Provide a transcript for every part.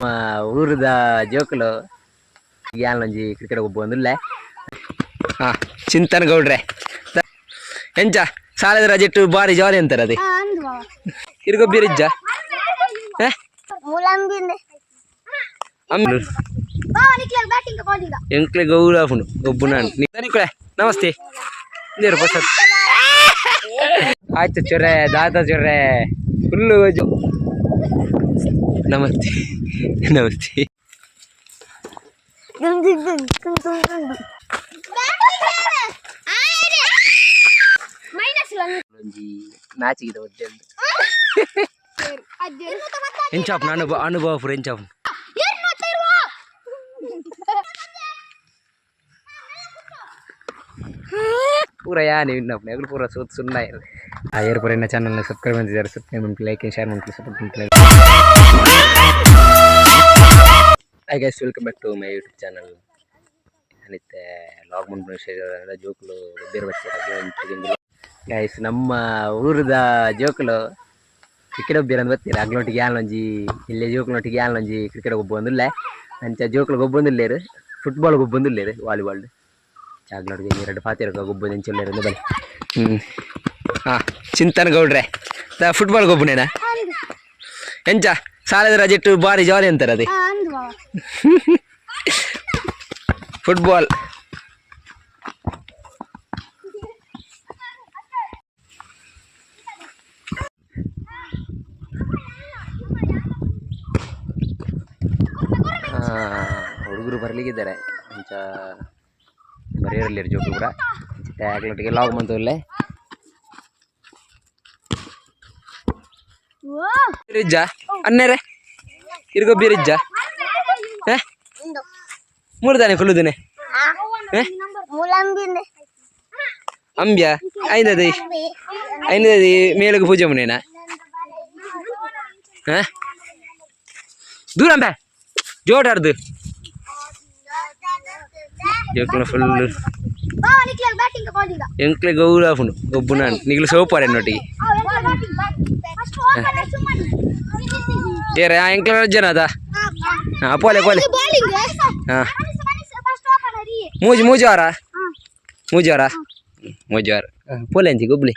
మా ಊರದ ಜೋಕುಲು ಗ್ಯಾಲೊಂಜಿ ಕ್ರಿಕೆಟ್ ಒಬ್ಬ ಬಂದುಲ್ಲೆ. ಹಾಂ ಚಿಂತನ್ ಗೌಡ್ರೆ ಎಂಚ, ಸಾಲದ ರಜೆಟ್ಟು ಬಾರಿ ಜಾಲಿ ಅಂತಾರೆ ಅದೇ. ಇರ್ಗೊಬ್ಬಿರಿಜ್ಜ ಎಂಕ್ಲೆ ಗೌಡ ಆಪುಂಡು ಒಬ್ಬ ನಾನು. ನಿಕ್ಕಳೆ ನಮಸ್ತೆ. ನೀರು ಬಸ್ ಆಯ್ತು ಚೊರೆ ದಾತ ಚೊರೆ ಫುಲ್ಲು नमस्ते. नमस्ते. నాచి ఏం చెప్పను అనుభవ అనుభవపురం ఏం पूरा या नवीन ना आपण पूरा सोत सुनणार आहे यावर पर्यंत चॅनलला सबस्क्राईब जरा सबस्क्राईब म्हटलं लाईक शेअर म्हटलं सपोर्ट म्हटलं. Hi guys welcome back to my YouTube channel ಅನಿತ್ತೆ ಲಾಗ್ ಮುಂದೆ ಜೋಕುಲು ಬೇರೆ ಗೈಸ್ ನಮ್ಮ ಊರದ ಜೋಕುಲು ಕ್ರಿಕೆಟ್ ಒಬ್ಬಿರ ಅಂತ ಬರ್ತೀರ ಅಗ್ಲೊಟ್ಟಿಗೆ ಯಾಲೊಂಜಿ ಇಲ್ಲೇ ಜೋಕ್ಲೊಟ್ಟಿಗೆ ಯಾಲೊಂಜಿ ಕ್ರಿಕೆಟ್ ಒಬ್ಬ ಬಂದಿಲ್ಲ. ಅಂಚ ಜೋಕುಲು ಗೊಬ್ಬೊಂದಿಲ್ಲೇರು ಫುಟ್ಬಾಲ್ ಗೊಬ್ಬೊಂದಿಲ್ಲೇರು ವಾಲಿಬಾಲ್ ಚಾಗ್ಲೊಟ್ಟಿಗೆ ಎರಡು ಪಾತಿರ ಗೊಬ್ಬ ಎಂಚುಲ್ಲೇರು ಬನ್ನಿ. ಹ್ಞೂ ಹಾಂ, ಚಿಂತನ್ ಗೌಡ್ರೆ. ದ ಫುಟ್ಬಾಲ್ ಗೊಬ್ಬನೇನಾ ಎಂಚ, ಸಾಲದ ರಜೆಟ್ಟು ಬಾರಿ ಜಾಲಿ ಅಂತಾರೆ ಅದೇ. ಫುಟ್ಬಾಲ್ ಹುಡುಗರು ಬರ್ಲಿಕ್ಕಿದ್ದಾರೆ. ಅಂತ ಬರೆಯೋರಲ್ಲಿ ಜೋಕು ಕೂಡ. ಟ್ಯಾಗ್ಲೊಟ್ಟಿಗೆ ಲಾಗ್ ಇಲ್ಲೇ ರಿಜ್ಜ ಅನ್ನೇರೆ ಅನ್ನೆರೆ ಬೀರಿಜ್ಜ. ಮೂರು ತಾನೆ ಕೊಲ್ಲುದೇನೆ ಹೇ ಮುಲಂಬಿಂದೆ ಅಂಬ್ಯ ಐದದಿ ಐದದಿ ಮೇಲಕ್ಕೆ ಪೂಜೆ ಮುನೇನ ಹಾ ದೂರ Ambe ಜೋಡಾರ್ದು ಜೋಕುಲ full batting calling ಎಂಕ್ಲೆ Gowda ಆಪುಂಡು ಒಬ್ಬು ನಾನು ನಿಗ್ಲು ಸೋಪಾರೆ ನೊಟ್ಟಿಗೆ ಏರೆ ಆ ಎಂಕ್ಲೆ ಜನ ಅದ ಹಾಂ ಪೋಲೆ ಪೋಲೆ ಹಾ. ಫಸ್ಟ್ ಓಪನ್ ಅರಿ ಮೂಜಿ ಮೂಜಾರ ಮೂಜಾರ ಮೂಜಾರ ಪೋಲೆ ಅಂತಿ ಗುಬ್ಲಿ.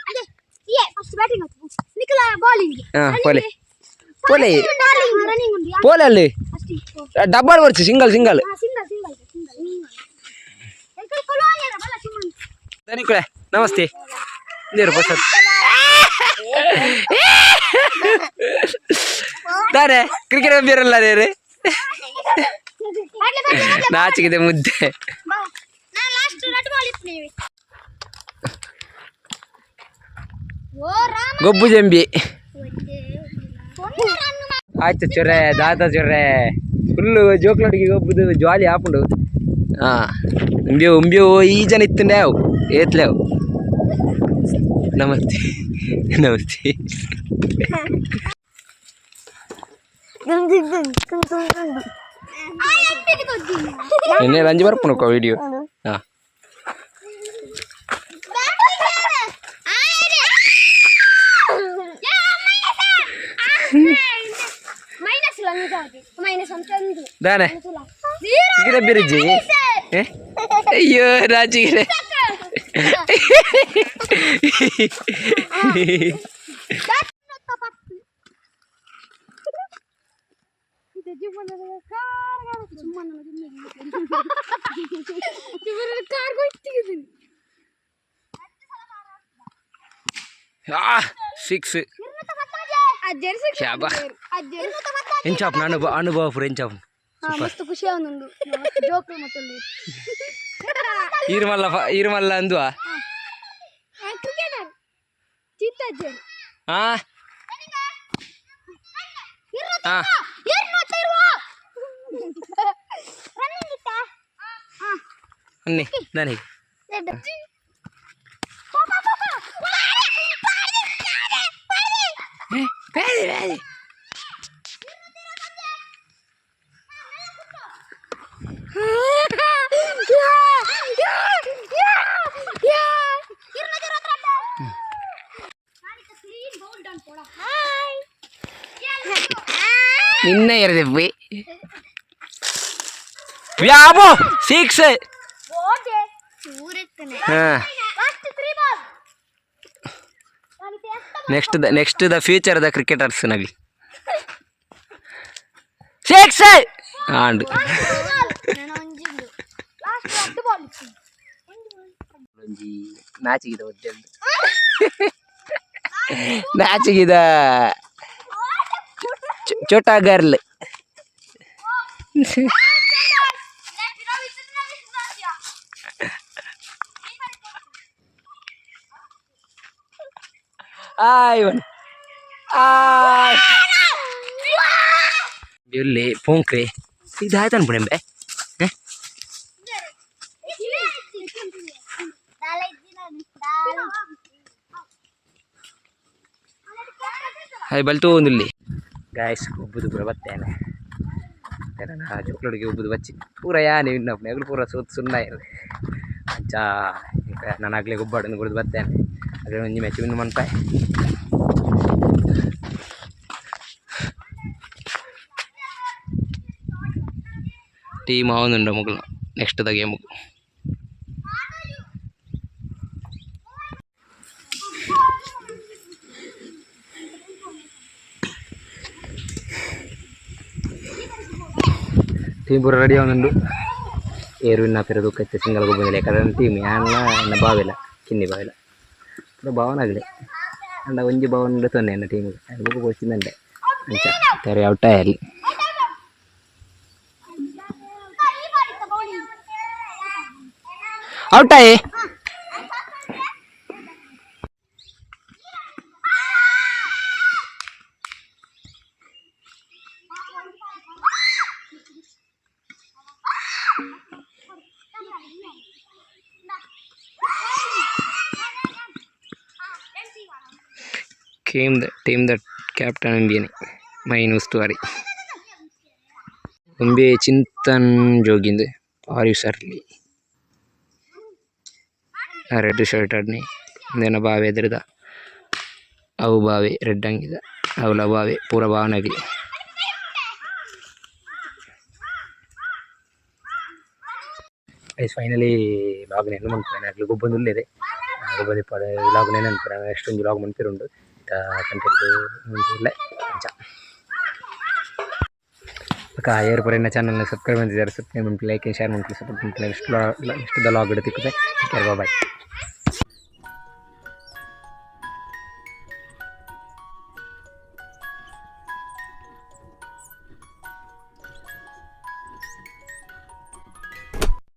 ಹಾ ಪೋಲೆ ಪೋಲೆ ಪೋಲೆ ಅಲ್ಲಿ? ಡಬ್ಬಲ್ ಬರ್ಚು ಸಿಂಗಲ್ ಸಿಂಗಲ್ ದನಿಕುಳೆ ನಮಸ್ತೆ. ನೀರು ಬಸ್ ತಾರೆ ಕ್ರಿಕೆಟ್ ಬೇರಲ್ಲ ರೀ. ನಾಚಿಗಿದೆ ಮುದ್ದೆ. ಗೊಬ್ಬು ಜಂಬಿ. ಆಯ್ತು ಚೊರೆ ದಾತ ಚೊರೆ ಫುಲ್ಲು ಜೋಕ್ಲೊಟ್ಟಿಗೆ ಗೊಬ್ಬುದು ಜಾಲಿ ಹಾಕೊಂಡು. ಹಾಂ ಉಂಬೆ ಉಂಬ್ಯೋ ಈ ಜನ ಇತ್ತಂಡೆ ಅವು. ಏತ್ಲೆ ಅವು. ನಮಸ್ತೆ. ನಮಸ್ತೆ. ಆ ಎಂಪಿಗೆ ಕೊಡ್ತೀನಿ ನಿನ್ನೆ ರಂಜಿ ಬರ್ಪುಣಕ್ಕ ವಿಡಿಯೋ ಹಾಂ ಮೈನಸ್ ಮೈನಸ್ ಅಂತ ಒಂದು ದಾನೆ ಕ್ರಿಕೆಟ್ ಬಿರಿಜ್ಜಿ ಏ? ಅಯ್ಯೋ ರಾಜಿಗಿರೆ ഇവരുടെ കാർ കൊത്തിക്കുന്നു సిక్స్ ఏం చాపు అనుభవ అనుభవ ఇప్పుడు ఏం చాపు ఈరుమల్ల ఈరుమల్ల అందువా ఆ అన్నీ దాని நின்ன இறதுப்பு வியாபோ சிக்ஸ் ಹಾಂ. Next the next the future the cricketers ನಗಿ six and ನಾಚಿಗಿದ ಒದ್ದೆಂದು ನಾಚಿಗಿದ ಚೋಟಾ girl Ayun. Ay. Bili, pongkre. Sidahitan bunem be. Eh? అది బలితో ఉందిలే గాయస్ ఉబ్బుదు కూడా బత్తేనే చోట్లడికి ఉబ్బుదు వచ్చి పూరయా నేను విన్నప్పుడు ఎగులు పూర చూస్తున్నాయి అచ్చా ఇంకా నా నగలే గుబ్బాడు గుర్తు బత్తేనే ಬತ್ತೇನೆ ಅದ್ರ ಒಂಜಿ ಮ್ಯಾಚ್ ವಿನ್ ಮನ್ಪಾಯ್ ಟೀಮ್ ಆವೊಂದುಂಡು ಮುಗ್ಲು ನೆಕ್ಸ್ಟ್ ದ ಗೇಮು ಟೀಮ್ ಪೂರ ರೆಡಿ ಆವೊಂದುಂಡು ಏರು ಇನ್ನ ಪೆರದು ಕಚ್ಚೆ ಸಿಂಗಲ್ ಗೊಬ್ಬಂದಿಲ್ಲ ಯಾಕಂದ್ರೆ ಟೀಮ್ ಯಾನ ಎನ್ನ ಬಾವಿಲ್ಲ ಕಿನ್ನಿ ಬಾವಿಲ್ಲ ಪೂರ ಭಾವನಾಗಲಿ ಅಂಡ ಒಂಜಿ ಭಾವನ ತೊಂದೆ ಎನ್ನ ಟೀಮಿಗೆ ಅದು ಗೊತ್ತಿಂದಂಡೆ ಅಂಚ ತೆರೆ ಔಟಾಯಲ್ಲಿ ಔಟಾಯಿ came the team the captain ಎಂಬಿಯನಿ main ಉಸ್ತುವಾರಿ ಒಂಬೆ ಚಿಂತನ್ ಜೋಗಿಂದು ಆರು ಸರ್ಲಿ ರೆಡ್ ಶರ್ಟ್ ಆಡ್ನಿ ಇಂದೇನ ಬಾವೆ ಎದುರುದ ಅವು ಬಾವೆ ರೆಡ್ ಹಂಗಿದ ಅವಲ ಬಾವೆ ಪೂರ ಬಾವನಾಗಲಿ ಫೈನಲಿ ಲಾಗ್ನ ಏನು ಮನ್ಪೇನೆ ಆಗ್ಲಿ ಗೊಬ್ಬೊಂದು ಉಳ್ಳೇದೆ ಗೊಬ್ಬದ ಪದ ಲಾಗ್ನ ಏನು ಅನ್ಪೇನೆ ಎಷ್ಟೊಂದು ಲಾಗ್ ಮನ್ಪಿರುಂಡು ఒక హైయర్ పడిన ఛానల్ని సబ్స్క్రైబ్ చేశారు సబ్స్క్రైబ్ ఉంటే లైక్ అండ్ షేర్ ఉంటుంది సపోర్ట్ ఉంటుంది ఇష్టలో ఇష్టదలో అగ్గడ తిక్కుతాయి బాబాయ్